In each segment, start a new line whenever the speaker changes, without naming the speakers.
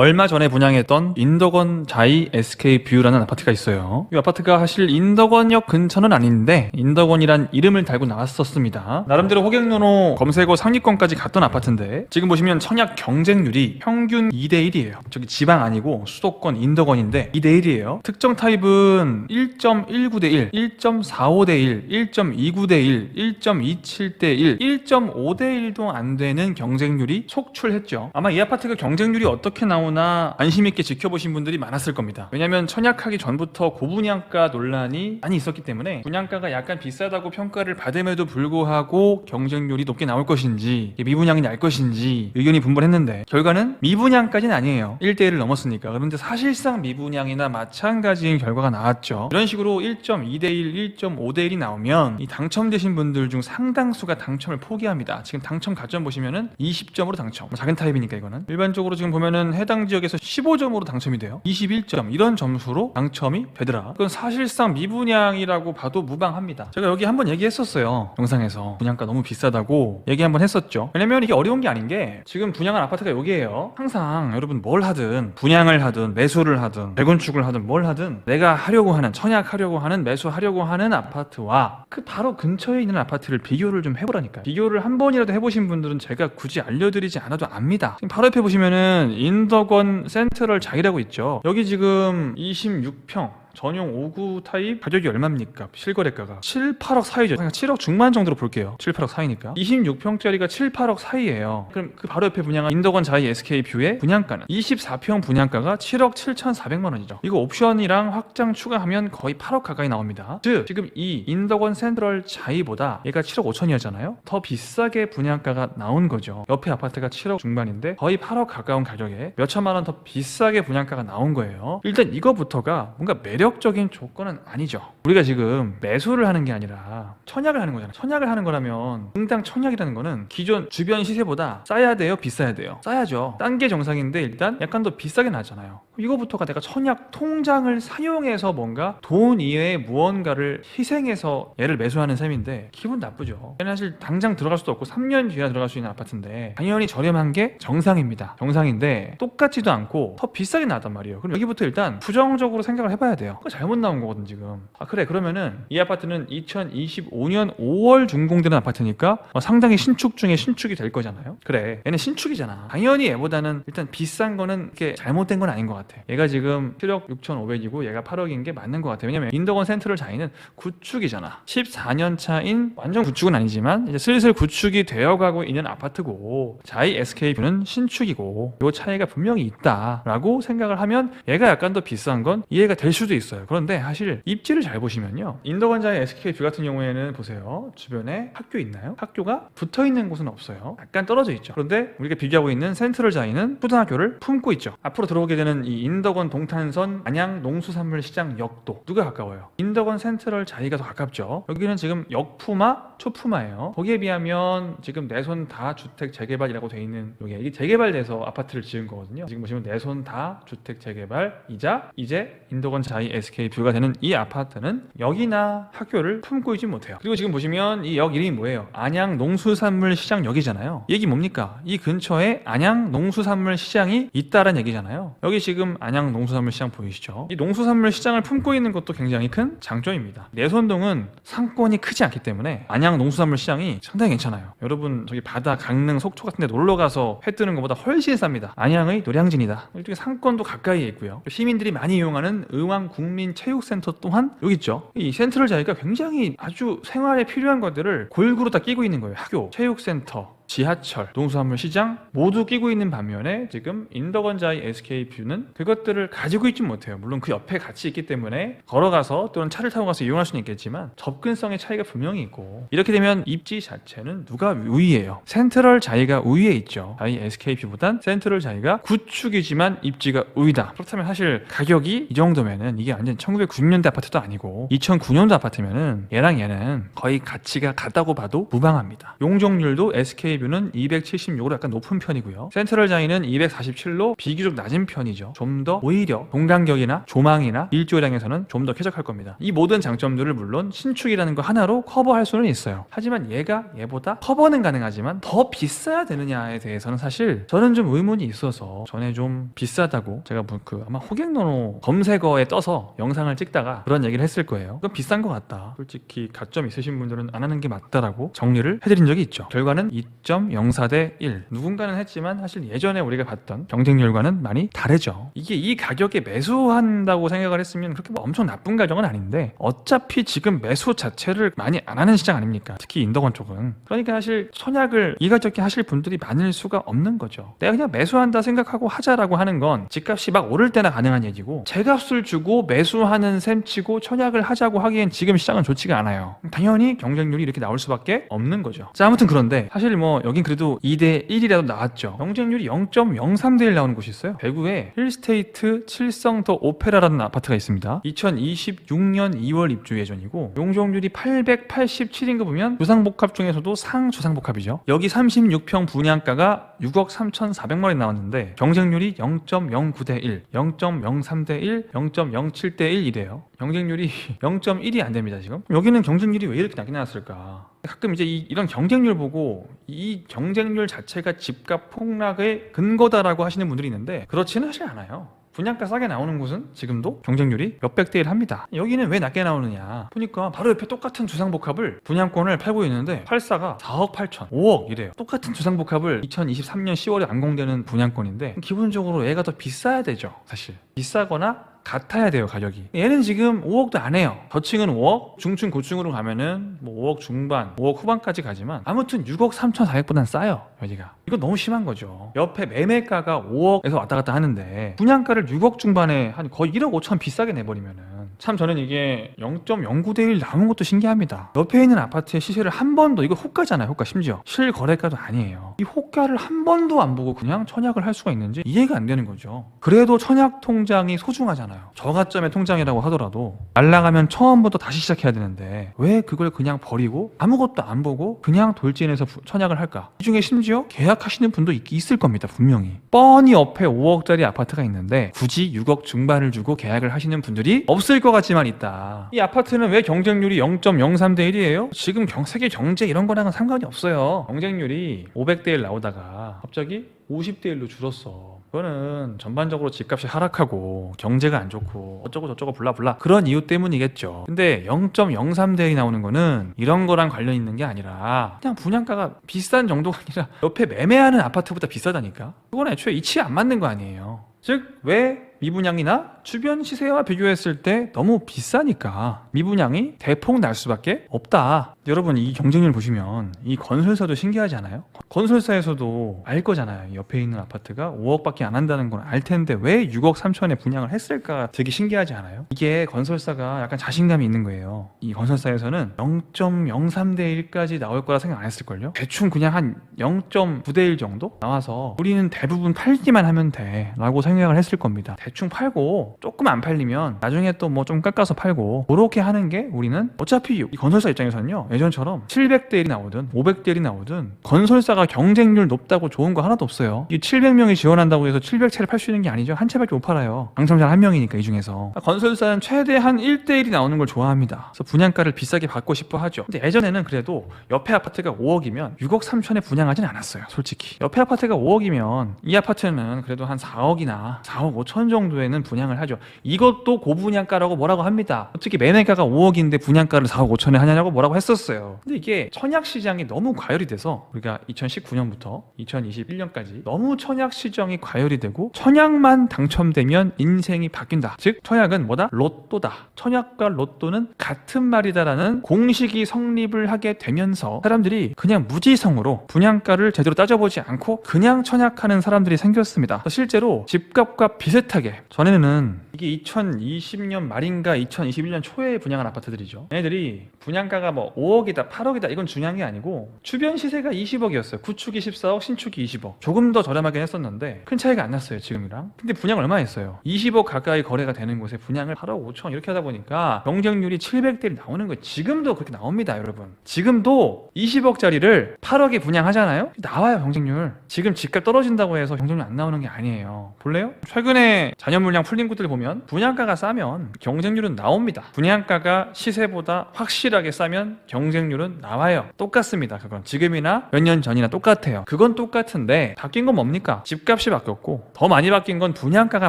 얼마 전에 분양했던 인덕원 자이 SK 뷰라는 아파트가 있어요. 이 아파트가 사실 인덕원역 근처는 아닌데 인덕원이란 이름을 달고 나왔었습니다. 나름대로 호객노노 검색어 상위권까지 갔던 아파트인데 지금 보시면 청약 경쟁률이 평균 2대 1이에요. 저기 지방 아니고 수도권 인덕원인데 2대 1이에요. 특정 타입은 1.19대 1, 1.45대 1, 1.29대 1, 1.27대 1, 1.5대 1도 안 되는 경쟁률이 속출했죠. 아마 이 아파트가 경쟁률이 어떻게 나오 나 안심 있게 지켜보신 분들이 많았을 겁니다. 왜냐면 청약하기 전부터 고분양가 논란이 많이 있었기 때문에 분양가가 약간 비싸다고 평가를 받음에도 불구하고 경쟁률이 높게 나올 것인지 미분양이 날 것인지 의견이 분분했는데 결과는 미분양까지는 아니에요. 1대1을 넘었으니까. 그런데 사실상 미분양이나 마찬가지인 결과가 나왔죠. 이런 식으로 1.2대 1, 1.5대 1이 나오면 이 당첨되신 분들 중 상당수가 당첨을 포기합니다. 지금 당첨 가점 보시면은 20점으로 당첨. 뭐 작은 타입이니까 이거는. 일반적으로 지금 보면은 해당 지역에서 15점으로 당첨이 돼요. 21점 이런 점수로 당첨이 되더라. 그건 사실상 미분양이라고 봐도 무방합니다. 제가 여기 한번 얘기했었어요. 영상에서 분양가 너무 비싸다고 얘기 한번 했었죠. 왜냐면 이게 어려운 게 아닌 게 지금 분양한 아파트가 여기에요. 항상 여러분 뭘 하든 분양을 하든 매수를 하든 재건축을 하든 뭘 하든 내가 하려고 하는 청약하려고 하는 매수하려고 하는 아파트와 그 바로 근처에 있는 아파트를 비교를 좀 해보라니까요. 비교를 한 번이라도 해보신 분들은 제가 굳이 알려드리지 않아도 압니다. 지금 바로 옆에 보시면은 인 덕원 센트럴 자이라고 있죠. 여기 지금 26평 전용 5구 타입 가격이 얼마입니까? 실거래가가 7, 8억 사이죠. 그냥 7억 중반 정도로 볼게요. 7, 8억 사이니까. 26평짜리가 7, 8억 사이예요. 그럼 그 바로 옆에 분양한 인덕원 자이 SK 뷰의 분양가는 24평 분양가가 7억 7,400만 원이죠. 이거 옵션이랑 확장 추가하면 거의 8억 가까이 나옵니다. 즉 지금 이 인덕원 센트럴 자이보다 얘가 7억 5천이었잖아요. 더 비싸게 분양가가 나온 거죠. 옆에 아파트가 7억 중반인데 거의 8억 가까운 가격에 몇 천만 원 더 비싸게 분양가가 나온 거예요. 일단 이거부터가 뭔가 매력 적인 조건은 아니죠. 우리가 지금 매수를 하는 게 아니라 청약을 하는 거잖아요. 청약을 하는 거라면 응당 청약이라는 거는 기존 주변 시세보다 싸야 돼요, 비싸야 돼요. 싸야죠. 딴 게 정상인데 일단 약간 더 비싸게 나잖아요. 이거부터가 내가 청약 통장을 사용해서 뭔가 돈 이외에 무언가를 희생해서 얘를 매수하는 셈인데 기분 나쁘죠. 얘는 사실 당장 들어갈 수도 없고 3년 뒤에 들어갈 수 있는 아파트인데 당연히 저렴한 게 정상입니다. 정상인데 똑같지도 않고 더 비싸게 나왔단 말이에요. 그럼 여기부터 일단 부정적으로 생각을 해봐야 돼요. 그거 잘못 나온 거거든 지금. 아 그래 그러면은 이 아파트는 2025년 5월 준공되는 아파트니까 어, 상당히 신축 중에 신축이 될 거잖아요. 그래 얘는 신축이잖아. 당연히 얘보다는 일단 비싼 거는 이게 잘못된 건 아닌 것 같아. 얘가 지금 7억 6,500이고 얘가 8억인 게 맞는 것 같아. 왜냐면 인덕원 센트럴 자이는 구축이잖아. 14년 차인 완전 구축은 아니지만 이제 슬슬 구축이 되어가고 있는 아파트고 자이 SK뷰는 신축이고 요 차이가 분명히 있다라고 생각을 하면 얘가 약간 더 비싼 건 이해가 될 수도 있어 요. 그런데 사실 입지를 잘 보시면요. 인덕원 자이 SK뷰 같은 경우에는 보세요. 주변에 학교 있나요? 학교가 붙어 있는 곳은 없어요. 약간 떨어져 있죠. 그런데 우리가 비교하고 있는 센트럴 자이는 초등학교를 품고 있죠. 앞으로 들어오게 되는 이 인덕원 동탄선 안양 농수산물 시장 역도 누가 가까워요? 인덕원 센트럴 자이가 더 가깝죠. 여기는 지금 역푸마, 초푸마예요. 거기에 비하면 지금 내 손 다 주택 재개발이라고 돼 있는 여기 이게 재개발돼서 아파트를 지은 거거든요. 지금 보시면 내 손 다 주택 재개발이자 이제 인덕원 자이 SK 뷰가 되는 이 아파트는 역이나 학교를 품고 있지 못해요. 그리고 지금 보시면 이 역 이름이 뭐예요? 안양 농수산물 시장 역이잖아요. 얘기 뭡니까? 이 근처에 안양 농수산물 시장이 있다는 얘기잖아요. 여기 지금 안양 농수산물 시장 보이시죠? 이 농수산물 시장을 품고 있는 것도 굉장히 큰 장점입니다. 내손동은 상권이 크지 않기 때문에 안양 농수산물 시장이 상당히 괜찮아요. 여러분 저기 바다, 강릉, 속초 같은 데 놀러 가서 회 뜨는 것보다 훨씬 쌉니다. 안양의 노량진이다. 이쪽에 상권도 가까이에 있고요. 시민들이 많이 이용하는 의왕 국민체육센터 또한 여기 있죠. 이 센트럴 자리가 굉장히 아주 생활에 필요한 것들을 골고루 다 끼고 있는 거예요. 학교, 체육센터, 지하철, 농수산물 시장 모두 끼고 있는 반면에 지금 인덕원자의 SK뷰는 그것들을 가지고 있지 못해요. 물론 그 옆에 같이 있기 때문에 걸어가서 또는 차를 타고 가서 이용할 수는 있겠지만 접근성의 차이가 분명히 있고 이렇게 되면 입지 자체는 누가 우위예요? 센트럴 자이가 우위에 있죠. 자이 SK뷰보단 센트럴 자이가 구축이지만 입지가 우위다. 그렇다면 사실 가격이 이 정도면은 이게 완전 1990년대 아파트도 아니고 2009년도 아파트면은 얘랑 얘는 거의 가치가 같다고 봐도 무방합니다. 용적률도 SK 뷰는 276으로 약간 높은 편이고요. 센트럴 자이는 247로 비교적 낮은 편이죠. 좀 더 오히려 동간격이나 조망이나 일조량에서는 좀 더 쾌적할 겁니다. 이 모든 장점들을 물론 신축이라는 거 하나로 커버할 수는 있어요. 하지만 얘가 얘보다 커버는 가능하지만 더 비싸야 되느냐에 대해서는 사실 저는 좀 의문이 있어서 전에 좀 비싸다고 제가 뭐그 아마 호객노노 검색어에 떠서 영상을 찍다가 그런 얘기를 했을 거예요. 그건 비싼 것 같다. 솔직히 가점 있으신 분들은 안 하는 게 맞다라고 정리를 해드린 적이 있죠. 결과는 2.04대 1. 누군가는 했지만 사실 예전에 우리가 봤던 경쟁률과는 많이 다르죠. 이게 이 가격에 매수한다고 생각을 했으면 그렇게 뭐 엄청 나쁜 가격은 아닌데 어차피 지금 매수 자체를 많이 안 하는 시장 아닙니까? 특히 인덕원 쪽은. 그러니까 사실 선약을 이 가격에 하실 분들이 많을 수가 없는 거죠. 내가 그냥 매수한다 생각하고 하자라고 하는 건 집값이 막 오를 때나 가능한 얘기고 제값을 주고 매수하는 셈치고 천약을 하자고 하기엔 지금 시장은 좋지가 않아요. 당연히 경쟁률이 이렇게 나올 수밖에 없는 거죠. 자 아무튼 그런데 사실 뭐 여긴 그래도 2대 1이라도 나왔죠. 경쟁률이 0.03대 1 나오는 곳이 있어요. 대구에 힐스테이트 칠성 더 오페라라는 아파트가 있습니다. 2026년 2월 입주 예정이고 용적률이 887인 거 보면 주상복합 중에서도 상주상복합이죠. 여기 36평 분양가가 6억 3,400만 원이 나왔는데 경쟁률이 0.09대 1, 0.03대 1, 0.07대 1이래요. 경쟁률이 0.1이 안 됩니다 지금. 여기는 경쟁률이 왜 이렇게 낮게 나왔을까? 가끔 이제 이, 이런 경쟁률 보고 이 경쟁률 자체가 집값 폭락의 근거다라고 하시는 분들이 있는데 그렇지는 사실 않아요. 분양가 싸게 나오는 곳은 지금도 경쟁률이 몇백 대1 합니다. 여기는 왜 낮게 나오느냐? 보니까 바로 옆에 똑같은 주상복합을 분양권을 팔고 있는데 팔사가 4억 8천, 5억 이래요. 똑같은 주상복합을 2023년 10월에 완공되는 분양권인데 기본적으로 얘가 더 비싸야 되죠, 사실. 비싸거나 같아야 돼요 가격이. 얘는 지금 5억도 안 해요. 저층은 5억 중층 고층으로 가면은 뭐 5억 중반 5억 후반까지 가지만 아무튼 6억 3,400보단 싸요 여기가. 이거 너무 심한 거죠. 옆에 매매가가 5억에서 왔다 갔다 하는데 분양가를 6억 중반에 한 거의 1억 5천 비싸게 내버리면은 참 저는 이게 0.09대 1 나온 것도 신기합니다. 옆에 있는 아파트의 시세를 한 번도 이거 호가잖아요 호가. 심지어 실거래가도 아니에요. 이 호가를 한 번도 안 보고 그냥 청약을 할 수가 있는지 이해가 안 되는 거죠. 그래도 청약 통장이 소중하잖아요. 저가점의 통장이라고 하더라도 날라가면 처음부터 다시 시작해야 되는데 왜 그걸 그냥 버리고 아무것도 안 보고 그냥 돌진해서 부- 청약을 할까? 이 중에 심지어 계약하시는 분도 있, 있을 겁니다 분명히. 뻔히 옆에 5억짜리 아파트가 있는데 굳이 6억 중반을 주고 계약을 하시는 분들이 없을 것 같지만 있다 이 아파트는 왜 경쟁률이 0.03대 1이에요? 지금 경, 세계 경제 이런 거랑은 상관이 없어요 경쟁률이 500대 1 나오다가 갑자기 50대 1로 줄었어 그거는 전반적으로 집값이 하락하고 경제가 안 좋고 어쩌고 저쩌고 블라블라 그런 이유 때문이겠죠. 근데 0.03대 1이 나오는 거는 이런 거랑 관련 있는 게 아니라 그냥 분양가가 비싼 정도가 아니라 옆에 매매하는 아파트보다 비싸다니까. 그건 애초에 이치에 안 맞는 거 아니에요. 즉 왜 미분양이나 주변 시세와 비교했을 때 너무 비싸니까 미분양이 대폭 날 수밖에 없다. 여러분 이 경쟁률 보시면 이 건설사도 신기하지 않아요? 건설사에서도 알 거잖아요. 옆에 있는 아파트가 5억밖에 안 한다는 건 알 텐데 왜 6억 3천에 분양을 했을까 되게 신기하지 않아요? 이게 건설사가 약간 자신감이 있는 거예요. 이 건설사에서는 0.03대 1까지 나올 거라 생각 안 했을걸요? 대충 그냥 한 0.9대 1 정도 나와서 우리는 대부분 팔기만 하면 돼 라고 생각을 했을 겁니다. 대충 팔고 조금 안 팔리면 나중에 또 뭐 좀 깎아서 팔고 그렇게 하는 게 우리는 어차피 이 건설사 입장에서는요 예전처럼 700대 1이 나오든 500대 1이 나오든 건설사가 경쟁률 높다고 좋은 거 하나도 없어요. 이 700명이 지원한다고 해서 700채를 팔 수 있는 게 아니죠. 한 채밖에 못 팔아요. 당첨자 한 명이니까 이 중에서 건설사는 최대한 1대 1이 나오는 걸 좋아합니다. 그래서 분양가를 비싸게 받고 싶어 하죠. 근데 예전에는 그래도 옆에 아파트가 5억이면 6억 3천에 분양하진 않았어요. 솔직히 옆에 아파트가 5억이면 이 아파트는 그래도 한 4억이나 4억 5천 정도 에는 분양을 하죠. 이것도 고분양가라고 뭐라고 합니다. 특히 매매가가 5억인데 분양가를 4억 5천에 하냐고 뭐라고 했었어요. 근데 이게 청약 시장이 너무 과열이 돼서 우리가 2019년부터 2021년까지 너무 청약 시장이 과열이 되고 청약만 당첨되면 인생이 바뀐다. 즉 청약은 뭐다? 로또다. 청약과 로또는 같은 말이다라는 공식이 성립을 하게 되면서 사람들이 그냥 무지성으로 분양가를 제대로 따져보지 않고 그냥 청약하는 사람들이 생겼습니다. 실제로 집값과 비슷하게 게 전에는 이게 2020년 말인가 2021년 초에 분양한 아파트들이죠. 얘네들이 분양가가 뭐 5억이다, 8억이다 이건 중요한 게 아니고 주변 시세가 20억이었어요. 구축이 14억, 신축이 20억. 조금 더 저렴하긴 했었는데 큰 차이가 안 났어요 지금이랑. 근데 분양 얼마 했어요? 20억 가까이 거래가 되는 곳에 분양을 8억 5천 이렇게 하다 보니까 경쟁률이 700대를 나오는 거예요. 지금도 그렇게 나옵니다, 여러분. 지금도 20억짜리를 8억에 분양하잖아요. 나와요 경쟁률. 지금 집값 떨어진다고 해서 경쟁률 안 나오는 게 아니에요. 볼래요? 최근에 잔여 물량 풀린 곳들 보면 분양가가 싸면 경쟁률은 나옵니다. 분양가가 시세보다 확실하게 싸면 경쟁률은 나와요. 똑같습니다. 그건 지금이나 몇 년 전이나 똑같아요. 그건 똑같은데 바뀐 건 뭡니까? 집값이 바뀌었고 더 많이 바뀐 건 분양가가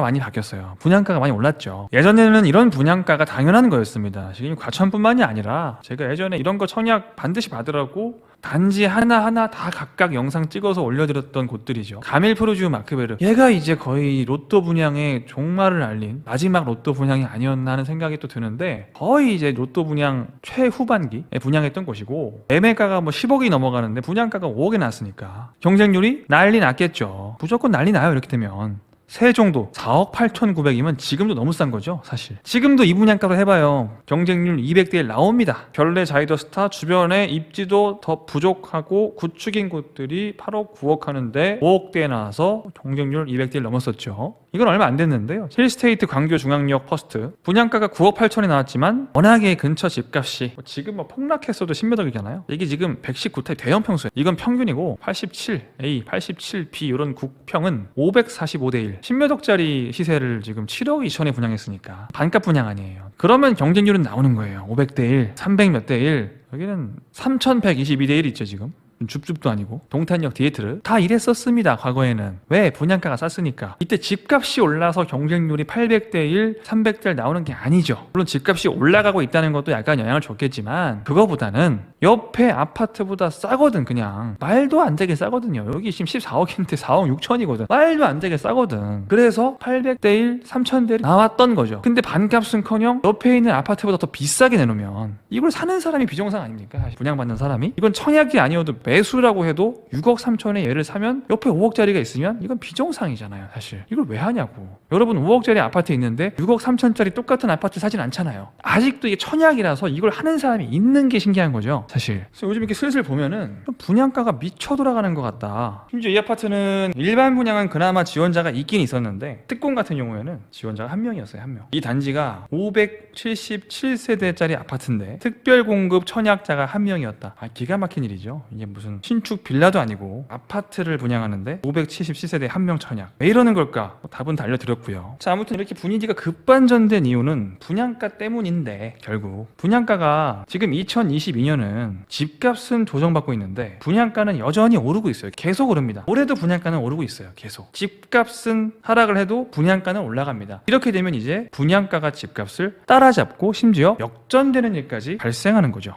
많이 바뀌었어요. 분양가가 많이 올랐죠. 예전에는 이런 분양가가 당연한 거였습니다. 지금 과천뿐만이 아니라 제가 예전에 이런 거 청약 반드시 받으라고 단지 하나하나 다 각각 영상 찍어서 올려드렸던 곳들이죠. 가밀 프로지오 마크베르. 얘가 이제 거의 로또 분양의 종말을 알린 마지막 로또 분양이 아니었나 하는 생각이 또 드는데 거의 이제 로또 분양 최후반기에 분양했던 곳이고 매매가가 뭐 10억이 넘어가는데 분양가가 5억이 났으니까 경쟁률이 난리 났겠죠. 무조건 난리 나요 이렇게 되면. 세종도 4억 8,900이면 지금도 너무 싼 거죠, 사실. 지금도 이 분양가로 해봐요. 경쟁률 200대 1 나옵니다. 별내 자이더 스타 주변에 입지도 더 부족하고 구축인 곳들이 8억 9억 하는데 5억대에 나와서 경쟁률 200대 1 넘었었죠. 이건 얼마 안 됐는데요. 힐스테이트 광교 중앙역 퍼스트 분양가가 9억 8천이 나왔지만 워낙에 근처 집값이 뭐 지금 뭐 폭락했어도 10몇 억이잖아요. 이게 지금 119타입 대형 평수예요. 이건 평균이고 87A, 87B 이런 국평은 545대 1. 10몇 억짜리 시세를 지금 7억 2천에 분양했으니까 반값 분양 아니에요. 그러면 경쟁률은 나오는 거예요. 500대 1, 300 몇 대 1. 여기는 3122대 1 있죠, 지금. 줍줍도 아니고 동탄역 디에트를 다 이랬었습니다 과거에는. 왜? 분양가가 쌌으니까. 이때 집값이 올라서 경쟁률이 800대 1 300대 1 나오는 게 아니죠. 물론 집값이 올라가고 있다는 것도 약간 영향을 줬겠지만 그거보다는 옆에 아파트보다 싸거든 그냥. 말도 안 되게 싸거든요. 여기 지금 14억인데 4억 6천이거든. 말도 안 되게 싸거든. 그래서 800대 1 3000대 1 나왔던 거죠. 근데 반값은커녕 옆에 있는 아파트보다 더 비싸게 내놓으면 이걸 사는 사람이 비정상 아닙니까? 분양받는 사람이? 이건 청약이 아니어도 매수라고 해도 6억 3천에 얘를 사면 옆에 5억짜리가 있으면 이건 비정상이잖아요, 사실. 이걸 왜 하냐고. 여러분 5억짜리 아파트 있는데 6억 3천짜리 똑같은 아파트 사진 않잖아요. 아직도 이게 천약이라서 이걸 하는 사람이 있는 게 신기한 거죠, 사실. 그래서 요즘 이렇게 슬슬 보면은 좀 분양가가 미쳐 돌아가는 것 같다. 심지어 이 아파트는 일반 분양은 그나마 지원자가 있긴 있었는데 특공 같은 경우에는 지원자가 한 명이었어요, 한 명. 이 단지가 577세대짜리 아파트인데 특별 공급 천약자가 한 명이었다. 아, 기가 막힌 일이죠. 이게 무슨 신축 빌라도 아니고 아파트를 분양하는데 577세대 한 명 천약. 왜 이러는 걸까? 뭐 답은 다 알려드렸고요. 자 아무튼 이렇게 분위기가 급반전된 이유는 분양가 때문인데 결국. 분양가가 지금 2022년은 집값은 조정받고 있는데 분양가는 여전히 오르고 있어요. 계속 오릅니다. 올해도 분양가는 오르고 있어요. 계속. 집값은 하락을 해도 분양가는 올라갑니다. 이렇게 되면 이제 분양가가 집값을 따라잡고 심지어 역전되는 일까지 발생하는 거죠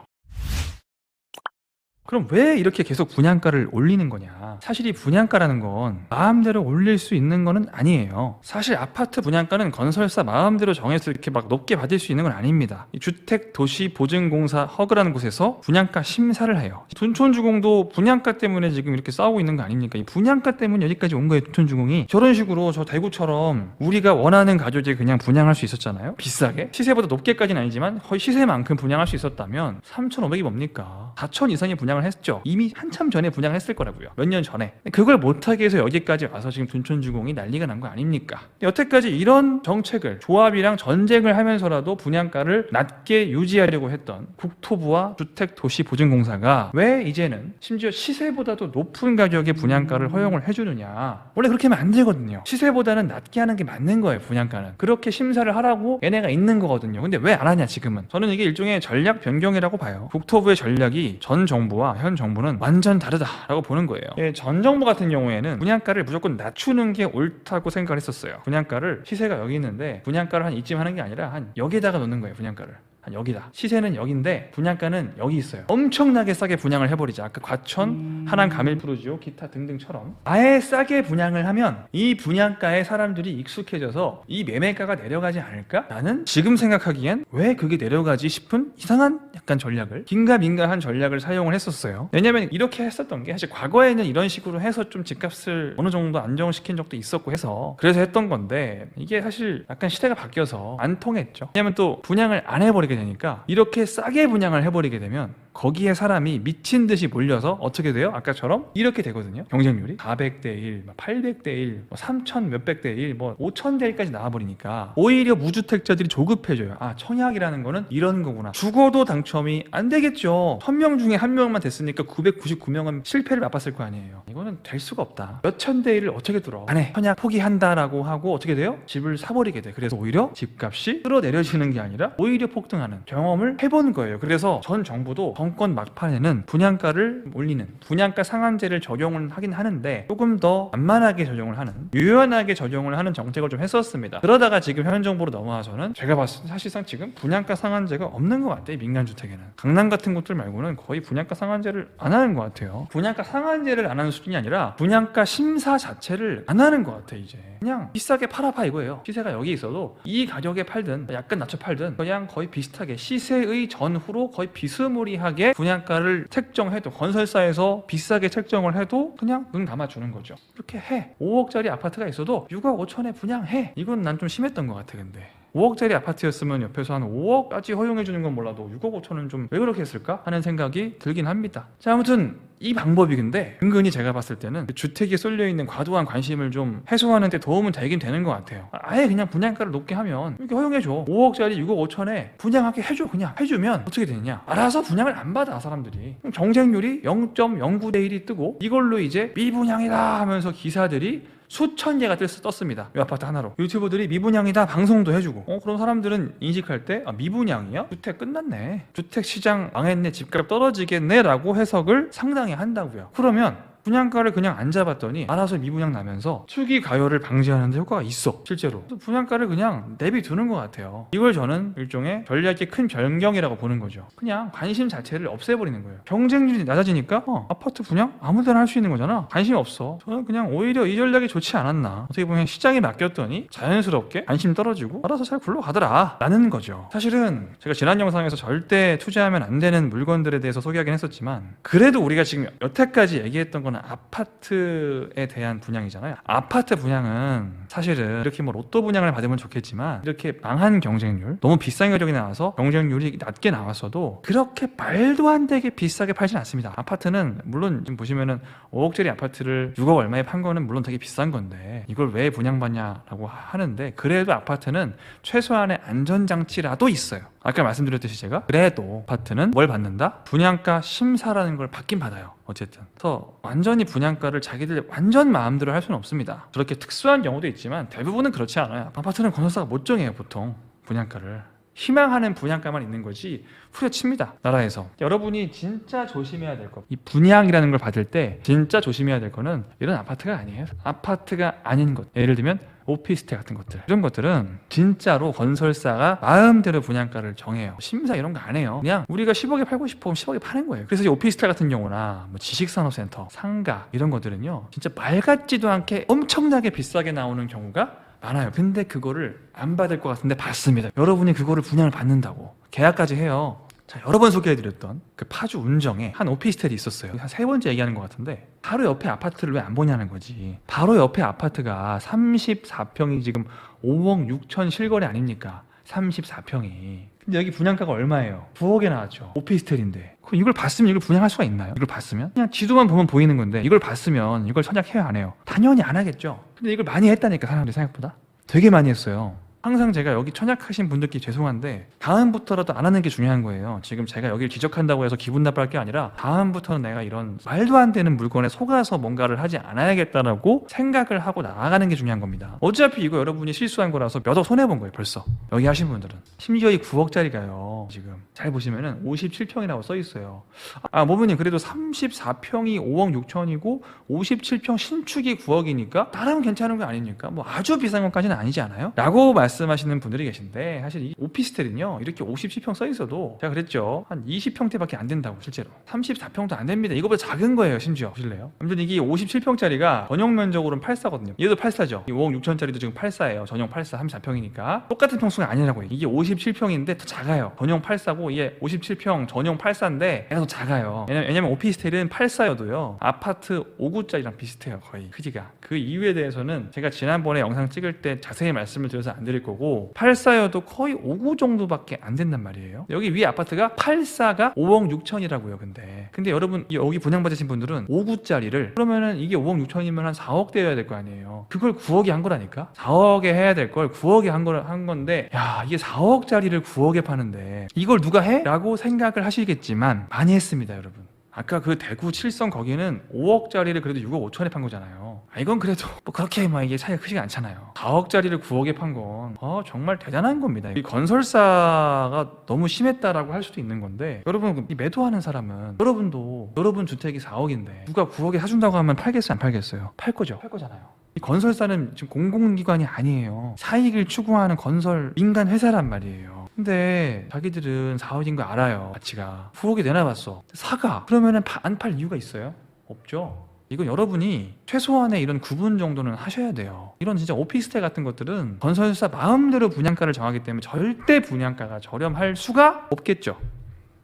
그럼 왜 이렇게 계속 분양가를 올리는 거냐? 사실 이 분양가라는 건 마음대로 올릴 수 있는 거는 아니에요. 사실 아파트 분양가는 건설사 마음대로 정해서 이렇게 막 높게 받을 수 있는 건 아닙니다. 이 주택 도시 보증공사 허그라는 곳에서 분양가 심사를 해요. 둔촌주공도 분양가 때문에 지금 이렇게 싸우고 있는 거 아닙니까? 이 분양가 때문에 여기까지 온 거예요, 둔촌주공이. 저런 식으로 저 대구처럼 우리가 원하는 가족에 그냥 분양할 수 있었잖아요. 비싸게. 시세보다 높게까지는 아니지만 거의 시세만큼 분양할 수 있었다면 3,500이 뭡니까? 4,000 이상의 분양을 했죠. 이미 한참 전에 분양을 했을 거라고요. 몇년 전에. 그걸 못하게 해서 여기까지 와서 지금 둔촌주공이 난리가 난 거 아닙니까? 여태까지 이런 정책을 조합이랑 전쟁을 하면서라도 분양가를 낮게 유지하려고 했던 국토부와 주택도시보증공사가 왜 이제는 심지어 시세보다도 높은 가격의 분양가를 허용을 해주느냐? 원래 그렇게 하면 안 되거든요. 시세보다는 낮게 하는 게 맞는 거예요. 분양가는. 그렇게 심사를 하라고 얘네가 있는 거거든요. 근데 왜 안 하냐 지금은? 저는 이게 일종의 전략 변경이라고 봐요. 국토부의 전략이 전 정부와 현 정부는 완전 다르다라고 보는 거예요. 예, 전 정부 같은 경우에는 분양가를 무조건 낮추는 게 옳다고 생각을 했었어요. 분양가를 시세가 여기 있는데 분양가를 한 이쯤 하는 게 아니라 한 여기에다가 놓는 거예요. 분양가를. 한 여기다. 시세는 여기인데 분양가는 여기 있어요. 엄청나게 싸게 분양을 해버리자. 아까 과천,
음.
하남 가밀프로지오, 기타 등등처럼 아예 싸게 분양을 하면 이 분양가에 사람들이 익숙해져서 이 매매가가 내려가지 않을까? 나는 지금 생각하기엔 왜 그게 내려가지 싶은 이상한 약간 전략을 긴가민가한 전략을 사용을 했었어요. 왜냐면 이렇게 했었던 게 사실 과거에는 이런 식으로 해서 좀 집값을 어느 정도 안정시킨 적도 있었고 해서 그래서 했던 건데 이게 사실 약간 시대가 바뀌어서 안 통했죠. 왜냐면 또 분양을 안 해버리게 되니까 이렇게 싸게 분양을 해버리게 되면 거기에 사람이 미친 듯이 몰려서 어떻게 돼요? 아까처럼 이렇게 되거든요. 경쟁률이 400대 1, 800대 1, 뭐 3천 몇백 대 1, 뭐 5천 대 1까지 나와버리니까 오히려 무주택자들이 조급해져요. 아 청약이라는 거는 이런 거구나. 죽어도 당첨이 안 되겠죠. 1000명 중에 한 명만 됐으니까 999명은 실패를 맛봤을 거 아니에요. 이거는 될 수가 없다. 몇천 대 1을 어떻게 들어? 안 해. 청약 포기한다라고 하고 어떻게 돼요? 집을 사버리게 돼. 그래서 오히려 집값이 끌어내려지는 게 아니라 오히려 폭등하는 경험을 해본 거예요. 그래서 전 정부도 정권 막판에는 분양가를 올리는 분양가 상한제를 적용을 하긴 하는데 조금 더 만만하게 적용을 하는 유연하게 적용을 하는 정책을 좀 했었습니다. 그러다가 지금 현 정부로 넘어와서는 제가 봤을 때 사실상 지금 분양가 상한제가 없는 것 같아요. 민간 주택에는 강남 같은 곳들 말고는 거의 분양가 상한제를 안 하는 것 같아요. 분양가 상한제를 안 하는 수준이 아니라 분양가 심사 자체를 안 하는 것 같아 이제 그냥 비싸게 팔아봐 이거예요. 시세가 여기 있어도 이 가격에 팔든 약간 낮춰 팔든 그냥 거의 비슷하게 시세의 전후로 거의 비스무리하게 분양가를 책정해도 건설사에서 비싸게 책정을 해도 그냥 눈 감아주는 거죠. 이렇게 해. 5억짜리 아파트가 있어도 6억 5천에 분양해. 이건 난 좀 심했던 것 같아 근데. 5억짜리 아파트였으면 옆에서 한 5억까지 허용해 주는 건 몰라도 6억 5천은 좀 왜 그렇게 했을까 하는 생각이 들긴 합니다. 자 아무튼 이 방법이 근데 은근히 제가 봤을 때는 그 주택에 쏠려 있는 과도한 관심을 좀 해소하는 데 도움은 되긴 되는 것 같아요. 아예 그냥 분양가를 높게 하면 이렇게 허용해 줘. 5억짜리 6억 5천에 분양하게 해줘 그냥 해주면 어떻게 되느냐? 알아서 분양을 안 받아 사람들이. 경쟁률이 0.09대 1이 뜨고 이걸로 이제 미분양이다 하면서 기사들이 수천 개가 떴- 떴습니다. 이 아파트 하나로. 유튜버들이 미분양이다 방송도 해주고. 어, 그럼 사람들은 인식할 때, 아, 미분양이야? 주택 끝났네. 주택 시장 망했네. 집값 떨어지겠네. 라고 해석을 상당히 한다고요. 그러면 분양가를 그냥 안 잡았더니 알아서 미분양 나면서 투기 가열을 방지하는 데 효과가 있어 실제로. 분양가를 그냥 내비두는 것 같아요. 이걸 저는 일종의 전략의 큰 변경이라고 보는 거죠. 그냥 관심 자체를 없애버리는 거예요. 경쟁률이 낮아지니까 어, 아파트 분양 아무데나 할 수 있는 거잖아. 관심이 없어. 저는 그냥 오히려 이 전략이 좋지 않았나. 어떻게 보면 시장에 맡겼더니 자연스럽게 관심 떨어지고 알아서 잘 굴러가더라 라는 거죠. 사실은 제가 지난 영상에서 절대 투자하면 안 되는 물건들에 대해서 소개하긴 했었지만 그래도 우리가 지금 여태까지 얘기했던 거는 아파트에 대한 분양이잖아요. 아파트 분양은 사실은 이렇게 뭐 로또 분양을 받으면 좋겠지만 이렇게 망한 경쟁률 너무 비싼 가격이 나와서 경쟁률이 낮게 나왔어도 그렇게 말도 안 되게 비싸게 팔진 않습니다. 아파트는 물론 지금 보시면은 5억짜리 아파트를 6억 얼마에 판 거는 물론 되게 비싼 건데 이걸 왜 분양받냐라고 하는데 그래도 아파트는 최소한의 안전장치라도 있어요 아까 말씀드렸듯이 제가 그래도 아파트는 뭘 받는다? 분양가 심사라는 걸 받긴 받아요 어쨌든. 그래서 완전히 분양가를 자기들 완전 마음대로 할 수는 없습니다. 저렇게 특수한 경우도 있지만 대부분은 그렇지 않아요. 아파트는 건설사가 못 정해요 보통 분양가를. 희망하는 분양가만 있는 거지 후려칩니다 나라에서. 여러분이 진짜 조심해야 될거이 분양이라는 걸 받을 때 진짜 조심해야 될 거는 이런 아파트가 아니에요. 아파트가 아닌 것. 예를 들면 오피스텔 같은 것들. 이런 것들은 진짜로 건설사가 마음대로 분양가를 정해요. 심사 이런 거 안 해요. 그냥 우리가 10억에 팔고 싶으면 10억에 파는 거예요. 그래서 이 오피스텔 같은 경우나 뭐 지식산업센터 상가 이런 것들은요 진짜 말 같지도 않게 엄청나게 비싸게 나오는 경우가 많아요. 근데 그거를 안 받을 것 같은데 받습니다. 여러분이 그거를 분양을 받는다고 계약까지 해요 자, 여러 번 소개해드렸던 그 파주 운정에 한 오피스텔이 있었어요. 한 세 번째 얘기하는 것 같은데 바로 옆에 아파트를 왜 안 보냐는 거지. 바로 옆에 아파트가 34평이 지금 5억 6천 실거래 아닙니까? 34평이. 근데 여기 분양가가 얼마예요? 9억에 나왔죠. 오피스텔인데. 그럼 이걸 봤으면 이걸 분양할 수가 있나요? 이걸 봤으면? 그냥 지도만 보면 보이는 건데 이걸 봤으면 이걸 선약해야 안 해요? 당연히 안 하겠죠. 근데 이걸 많이 했다니까 사람들이 생각보다. 되게 많이 했어요. 항상 제가 여기 천약하신 분들께 죄송한데 다음부터라도 안 하는 게 중요한 거예요. 지금 제가 여기를 지적한다고 해서 기분 나빠할 게 아니라 다음부터는 내가 이런 말도 안 되는 물건에 속아서 뭔가를 하지 않아야겠다라고 생각을 하고 나아가는 게 중요한 겁니다. 어차피 이거 여러분이 실수한 거라서 몇 억 손해 본 거예요, 벌써. 여기 하신 분들은 심지어 이 9억짜리가요. 지금 잘 보시면은 57평이라고 써 있어요. 아, 모모님 그래도 34평이 5억 6천이고 57평 신축이 9억이니까 나름 괜찮은 거 아닙니까? 뭐 아주 비싼 것까지는 아니지 않아요? 라고 말씀 하시는 분들이 계신데 사실 이 오피스텔은요 이렇게 57평 써 있어도 제가 그랬죠. 한 20평대밖에 안 된다고 실제로. 34평도 안 됩니다. 이거보다 작은 거예요 심지어. 보실래요? 아무튼 이게 57평짜리가 전용 면적으로는 84거든요. 얘도 84죠. 5억 6천짜리도 지금 84예요. 전용 84 34평이니까. 똑같은 평수가 아니라고요. 이게 57평인데 더 작아요. 전용 84고 이게 57평 전용 84인데 얘가 더 작아요. 왜냐면, 왜냐면 오피스텔은 84여도요 아파트 5구짜리랑 비슷해요 거의. 크기가. 그 이유에 대해서는 제가 지난번에 영상 찍을 때 자세히 말씀을 드려서 안 드릴 거고 84여도 거의 5구 정도밖에 안 된단 말이에요. 여기 위에 아파트가 84가 5억 6천이라고요 근데. 근데 여러분 이- 여기 분양받으신 분들은 5구짜리를 그러면은 이게 5억 6천이면 한 4억 대여야 될 거 아니에요. 그걸 9억에 한 거라니까? 4억에 해야 될 걸 9억에 한, 걸, 한 건데 야 이게 4억짜리를 9억에 파는데 이걸 누가 해? 라고 생각을 하시겠지만 많이 했습니다 여러분. 아까 그 대구 칠성 거기는 5억짜리를 그래도 6억 5천에 판 거잖아요. 아, 이건 그래도 뭐 그렇게 막 이게 차이가 크지가 않잖아요. 4억짜리를 9억에 판 건, 어, 정말 대단한 겁니다. 이 건설사가 너무 심했다라고 할 수도 있는 건데, 여러분, 이 매도하는 사람은, 여러분도, 여러분 주택이 4억인데, 누가 9억에 사준다고 하면 팔겠어요, 안 팔겠어요? 팔 거죠. 팔 거잖아요. 이 건설사는 지금 공공기관이 아니에요. 사익을 추구하는 건설 민간 회사란 말이에요. 근데 자기들은 4억인 거 알아요. 가치가. 9억이 내놔봤어. 사가. 그러면은 안 팔 이유가 있어요? 없죠. 이건 여러분이 최소한의 이런 구분 정도는 하셔야 돼요. 이런 진짜 오피스텔 같은 것들은 건설사 마음대로 분양가를 정하기 때문에 절대 분양가가 저렴할 수가 없겠죠.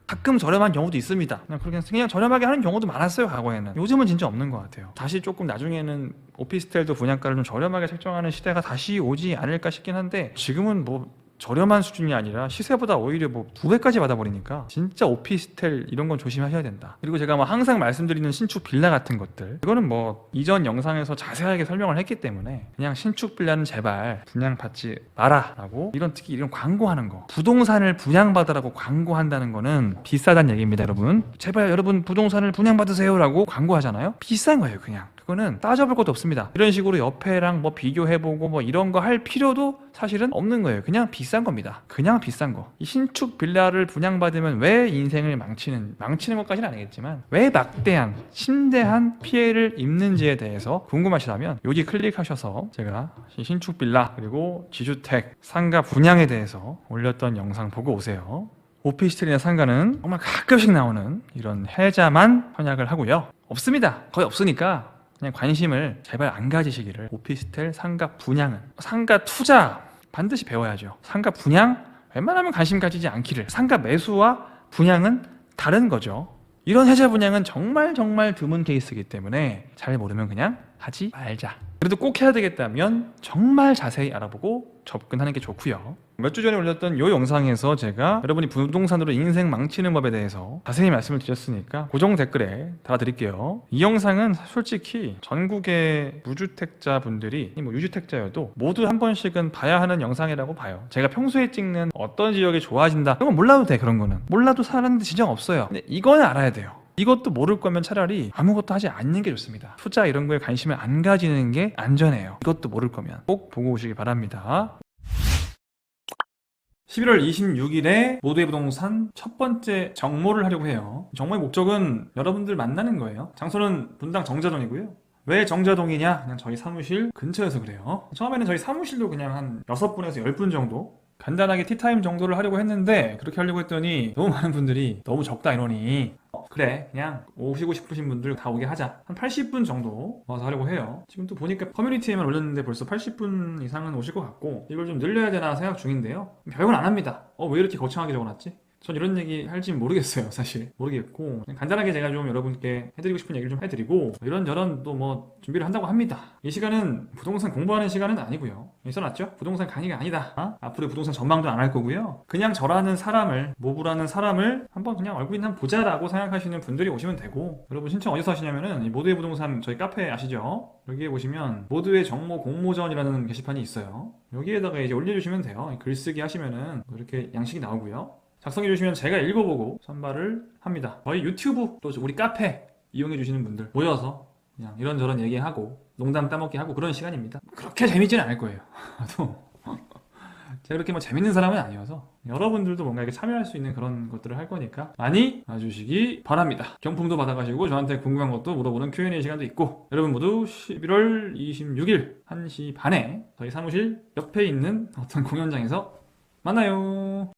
가끔 저렴한 경우도 있습니다. 그냥 그렇게 그냥 저렴하게 하는 경우도 많았어요 과거에는. 요즘은 진짜 없는 것 같아요. 다시 조금 나중에는 오피스텔도 분양가를 좀 저렴하게 책정하는 시대가 다시 오지 않을까 싶긴 한데 지금은 뭐 저렴한 수준이 아니라 시세보다 오히려 뭐 두 배까지 받아버리니까 진짜 오피스텔 이런 건 조심하셔야 된다. 그리고 제가 뭐 항상 말씀드리는 신축 빌라 같은 것들 이거는 뭐 이전 영상에서 자세하게 설명을 했기 때문에 그냥 신축 빌라는 제발 분양받지 마라라고 이런 특히 이런 광고하는 거 부동산을 분양받으라고 광고한다는 거는 비싸다는 얘기입니다, 여러분. 제발 여러분 부동산을 분양받으세요라고 광고하잖아요. 비싼 거예요, 그냥. 그거는 따져볼 것도 없습니다. 이런 식으로 옆에랑 뭐 비교해보고 뭐 이런 거 할 필요도 사실은 없는 거예요. 그냥 비싼 겁니다. 그냥 비싼 거. 이 신축 빌라를 분양받으면 왜 인생을 망치는, 망치는 것까지는 아니겠지만 왜 막대한, 심대한 피해를 입는지에 대해서 궁금하시다면 여기 클릭하셔서 제가 이 신축 빌라 그리고 지주택, 상가 분양에 대해서 올렸던 영상 보고 오세요. 오피스텔이나 상가는 정말 가끔씩 나오는 이런 해자만 현약을 하고요. 없습니다. 거의 없으니까 그냥 관심을 제발 안 가지시기를 오피스텔 상가 분양은 상가 투자 반드시 배워야죠. 상가 분양 웬만하면 관심 가지지 않기를 상가 매수와 분양은 다른 거죠. 이런 해자 분양은 정말 정말 드문 케이스이기 때문에 잘 모르면 그냥 하지 말자. 그래도 꼭 해야 되겠다면 정말 자세히 알아보고 접근하는 게 좋고요. 몇 주 전에 올렸던 이 영상에서 제가 여러분이 부동산으로 인생 망치는 법에 대해서 자세히 말씀을 드렸으니까 고정 댓글에 달아드릴게요. 이 영상은 솔직히 전국의 무주택자 분들이 뭐 유주택자여도 모두 한 번씩은 봐야 하는 영상이라고 봐요. 제가 평소에 찍는 어떤 지역이 좋아진다 그건 몰라도 돼 그런 거는 몰라도 사는데 지장 없어요. 근데 이거는 알아야 돼요. 이것도 모를 거면 차라리 아무것도 하지 않는 게 좋습니다. 투자 이런 거에 관심을 안 가지는 게 안전해요. 이것도 모를 거면 꼭 보고 오시기 바랍니다. 11월 26일에 모두의 부동산 첫 번째 정모를 하려고 해요. 정모의 목적은 여러분들 만나는 거예요. 장소는 분당 정자동이고요. 왜 정자동이냐? 그냥 저희 사무실 근처여서 그래요. 처음에는 저희 사무실도 그냥 한 6분에서 10분 정도 간단하게 티타임 정도를 하려고 했는데 그렇게 하려고 했더니 너무 많은 분들이 너무 적다 이러니. 어, 그래 그냥 오시고 싶으신 분들 다 오게 하자. 한 80분 정도 와서 하려고 해요. 지금 또 보니까 커뮤니티에만 올렸는데 벌써 80분 이상은 오실 것 같고 이걸 좀 늘려야 되나 생각 중인데요. 별건 안 합니다. 어 왜 이렇게 거창하게 적어놨지? 전 이런 얘기 할지 모르겠어요 사실. 모르겠고 간단하게 제가 좀 여러분께 해드리고 싶은 얘기를 좀 해드리고 이런저런 또 뭐 준비를 한다고 합니다. 이 시간은 부동산 공부하는 시간은 아니고요. 써놨죠? 부동산 강의가 아니다. 어? 앞으로 부동산 전망도 안 할 거고요. 그냥 저라는 사람을 모부라는 사람을 한번 그냥 얼굴이나 한번 보자 라고 생각하시는 분들이 오시면 되고 여러분 신청 어디서 하시냐면은 이 모두의 부동산 저희 카페 아시죠? 여기에 보시면 모두의 정모 공모전이라는 게시판이 있어요. 여기에다가 이제 올려주시면 돼요. 글쓰기 하시면은 이렇게 양식이 나오고요 작성해 주시면 제가 읽어보고 선발을 합니다. 저희 유튜브 또 우리 카페 이용해 주시는 분들 모여서 그냥 이런저런 얘기하고 농담 따먹기 하고 그런 시간입니다. 그렇게 재밌지는 않을 거예요. 또 제가 그렇게 뭐 재밌는 사람은 아니어서 여러분들도 뭔가 이렇게 참여할 수 있는 그런 것들을 할 거니까 많이 와주시기 바랍니다. 경품도 받아가시고 저한테 궁금한 것도 물어보는 Q&A 시간도 있고 여러분 모두 11월 26일 1시 반에 저희 사무실 옆에 있는 어떤 공연장에서 만나요.